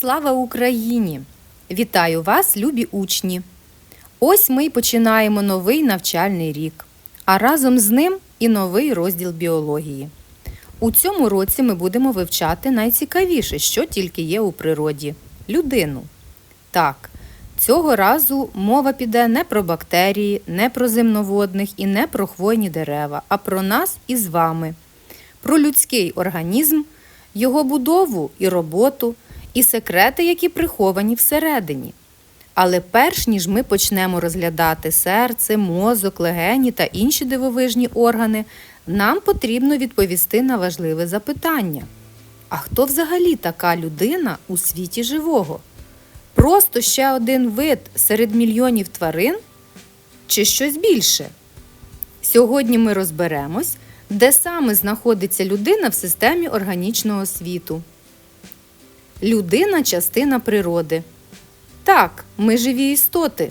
Слава Україні! Вітаю вас, любі учні! Ось ми й починаємо новий навчальний рік, а разом з ним і новий розділ біології. У цьому році ми будемо вивчати найцікавіше, що тільки є у природі людину. Так, цього разу мова піде не про бактерії, не про земноводних і не про хвойні дерева, а про нас із вами, про людський організм, його будову і роботу, і секрети, які приховані всередині. Але перш ніж ми почнемо розглядати серце, мозок, легені та інші дивовижні органи, нам потрібно відповісти на важливе запитання: а хто взагалі така людина у світі живого? Просто ще один вид серед мільйонів тварин чи щось більше? Сьогодні ми розберемось, де саме знаходиться людина в системі органічного світу. Людина частина природи. Так, ми живі істоти.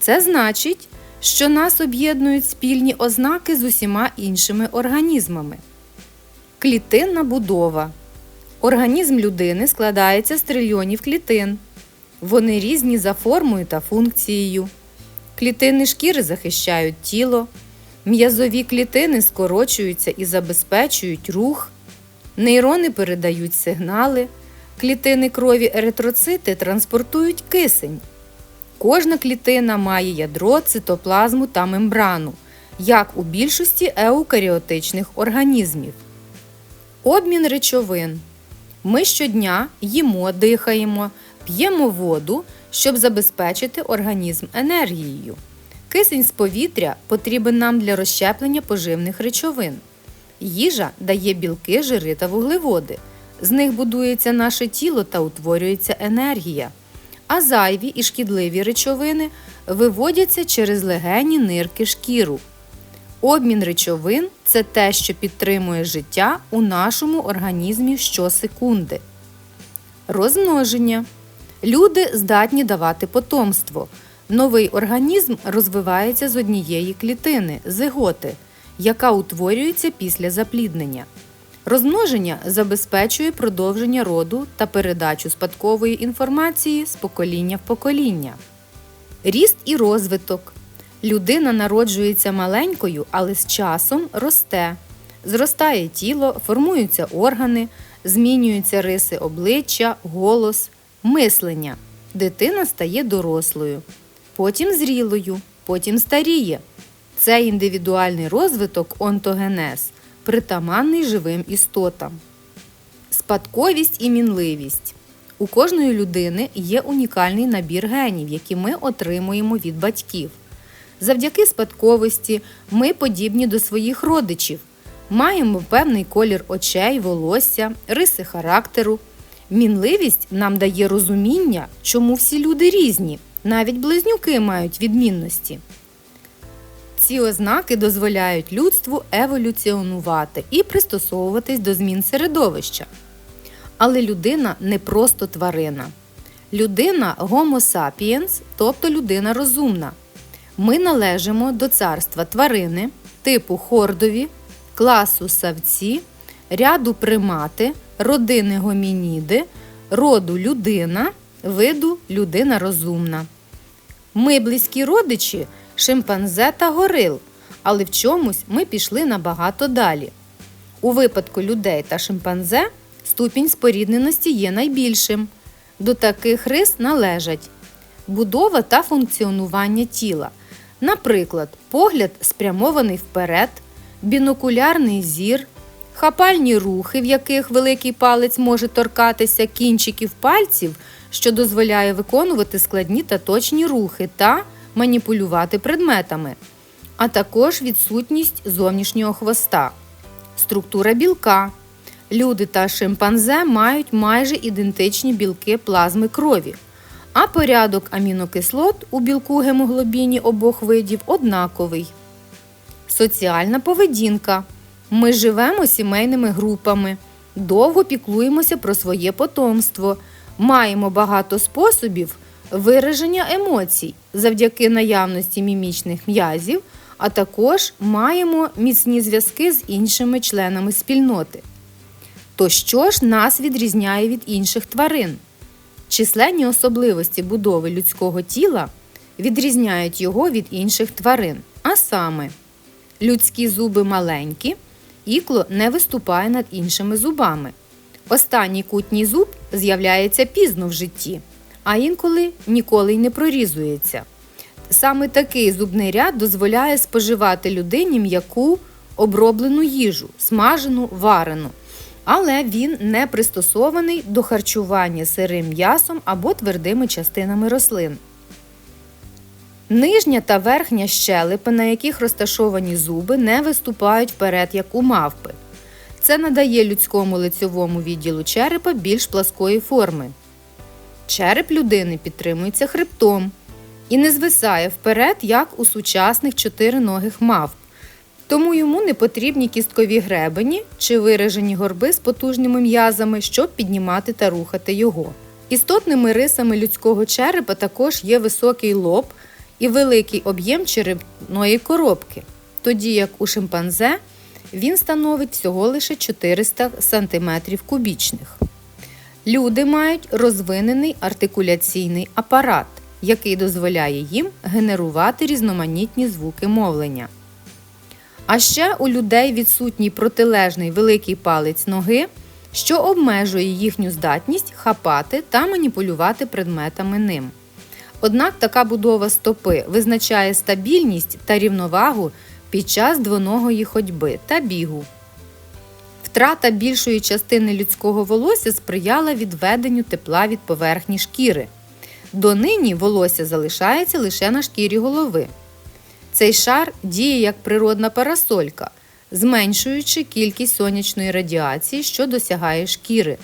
Це значить, що нас об'єднують спільні ознаки з усіма іншими організмами. Клітинна будова. Організм людини складається з трильйонів клітин. Вони різні за формою та функцією. Клітини шкіри захищають тіло, м'язові клітини скорочуються і забезпечують рух, нейрони передають сигнали, клітини крові еритроцити транспортують кисень. Кожна клітина має ядро, цитоплазму та мембрану, як у більшості еукаріотичних організмів. Обмін речовин. Ми щодня їмо, дихаємо, п'ємо воду, щоб забезпечити організм енергією. Кисень з повітря потрібен нам для розщеплення поживних речовин. Їжа дає білки, жири та вуглеводи. З них будується наше тіло та утворюється енергія. А зайві і шкідливі речовини виводяться через легені нирки шкіру. Обмін речовин це те, що підтримує життя у нашому організмі щосекунди. Розмноження. Люди здатні давати потомство. Новий організм розвивається з однієї клітини зиготи, яка утворюється після запліднення. Розмноження забезпечує продовження роду та передачу спадкової інформації з покоління в покоління. Ріст і розвиток. Людина народжується маленькою, але з часом росте. Зростає тіло, формуються органи, змінюються риси обличчя, голос, мислення. Дитина стає дорослою, потім зрілою, потім старіє. Це індивідуальний розвиток онтогенез, притаманний живим істотам. Спадковість і мінливість. У кожної людини є унікальний набір генів, які ми отримуємо від батьків. Завдяки спадковості ми подібні до своїх родичів, маємо певний колір очей, волосся, риси характеру. Мінливість нам дає розуміння, чому всі люди різні, навіть близнюки мають відмінності. Ці ознаки дозволяють людству еволюціонувати і пристосовуватись до змін середовища. Але людина не просто тварина. Людина Homo sapiens, тобто людина розумна. Ми належимо до царства тварини, типу хордові, класу савці, ряду примати, родини гомініди, роду людина, виду людина розумна. Ми близькі родичі шимпанзе та горил, але в чомусь ми пішли набагато далі. У випадку людей та шимпанзе ступінь спорідненості є найбільшим. До таких рис належать будова та функціонування тіла. Наприклад, погляд спрямований вперед, бінокулярний зір, хапальні рухи, в яких великий палець може торкатися кінчиків пальців, що дозволяє виконувати складні та точні рухи та маніпулювати предметами, а також відсутність зовнішнього хвоста. Структура білка. Люди та шимпанзе мають майже ідентичні білки плазми крові, а порядок амінокислот у білку гемоглобіні обох видів однаковий. Соціальна поведінка. Ми живемо сімейними групами, довго піклуємося про своє потомство, маємо багато способів вираження емоцій завдяки наявності мімічних м'язів, а також маємо міцні зв'язки з іншими членами спільноти. То що ж нас відрізняє від інших тварин? Численні особливості будови людського тіла відрізняють його від інших тварин, а саме людські зуби маленькі, ікло не виступає над іншими зубами. Останній кутній зуб з'являється пізно в житті, а інколи ніколи й не прорізується. Саме такий зубний ряд дозволяє споживати людині м'яку оброблену їжу, смажену, варену. Але він не пристосований до харчування сирим м'ясом або твердими частинами рослин. Нижня та верхня щелепи, на яких розташовані зуби, не виступають вперед, як у мавпи. Це надає людському лицьовому відділу черепа більш пласкої форми. Череп людини підтримується хребтом і не звисає вперед, як у сучасних чотириногих мавп. Тому йому не потрібні кісткові гребені чи виражені горби з потужними м'язами, щоб піднімати та рухати його. Істотними рисами людського черепа також є високий лоб і великий об'єм черепної коробки, тоді як у шимпанзе він становить всього лише 400 см кубічних. Люди мають розвинений артикуляційний апарат, який дозволяє їм генерувати різноманітні звуки мовлення. А ще у людей відсутній протилежний великий палець ноги, що обмежує їхню здатність хапати та маніпулювати предметами ним. Однак така будова стопи визначає стабільність та рівновагу під час двоногої ходьби та бігу. Втрата більшої частини людського волосся сприяла відведенню тепла від поверхні шкіри. Донині волосся залишається лише на шкірі голови. Цей шар діє як природна парасолька, зменшуючи кількість сонячної радіації, що досягає шкіри.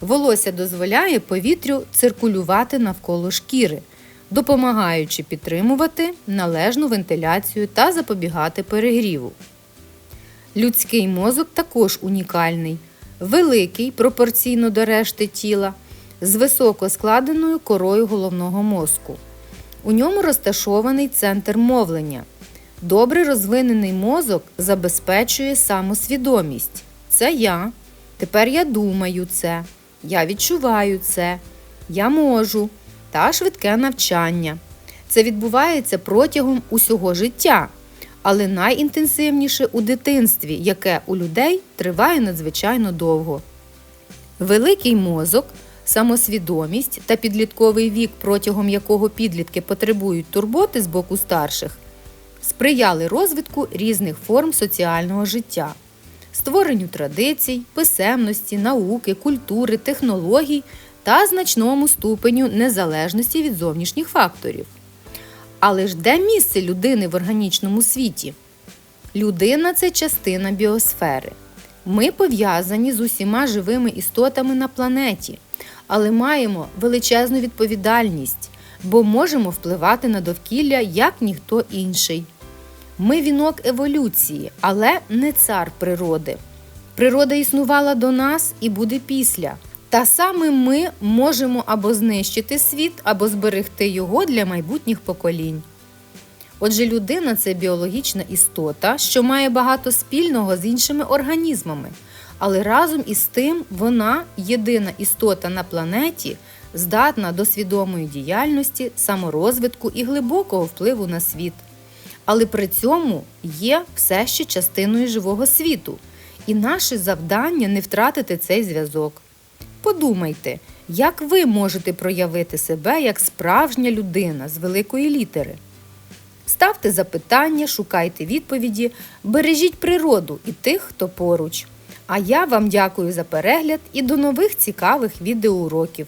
Волосся дозволяє повітрю циркулювати навколо шкіри, допомагаючи підтримувати належну вентиляцію та запобігати перегріву. Людський мозок також унікальний, великий пропорційно до решти тіла, з високо складеною корою головного мозку. У ньому розташований центр мовлення. Добре розвинений мозок забезпечує самосвідомість. Це я. Тепер я думаю це, я відчуваю це, я можу та швидке навчання. Це відбувається протягом усього життя, але найінтенсивніше у дитинстві, яке у людей триває надзвичайно довго. Великий мозок самосвідомість та підлітковий вік, протягом якого підлітки потребують турботи з боку старших, сприяли розвитку різних форм соціального життя, створенню традицій, писемності, науки, культури, технологій та значному ступеню незалежності від зовнішніх факторів. Але ж де місце людини в органічному світі? Людина це частина біосфери. Ми пов'язані з усіма живими істотами на планеті але маємо величезну відповідальність, бо можемо впливати на довкілля як ніхто інший. Ми вінок еволюції, але не цар природи. Природа існувала до нас і буде після. Та саме ми можемо або знищити світ, або зберегти його для майбутніх поколінь. Отже, людина це біологічна істота, що має багато спільного з іншими організмами. Але разом із тим вона єдина істота на планеті, здатна до свідомої діяльності, саморозвитку і глибокого впливу на світ. Але при цьому є все ще частиною живого світу, і наше завдання не втратити цей зв'язок. Подумайте, як ви можете проявити себе як справжня людина з великої літери. Ставте запитання, шукайте відповіді, бережіть природу і тих, хто поруч. А я вам дякую за перегляд і до нових цікавих відеоуроків.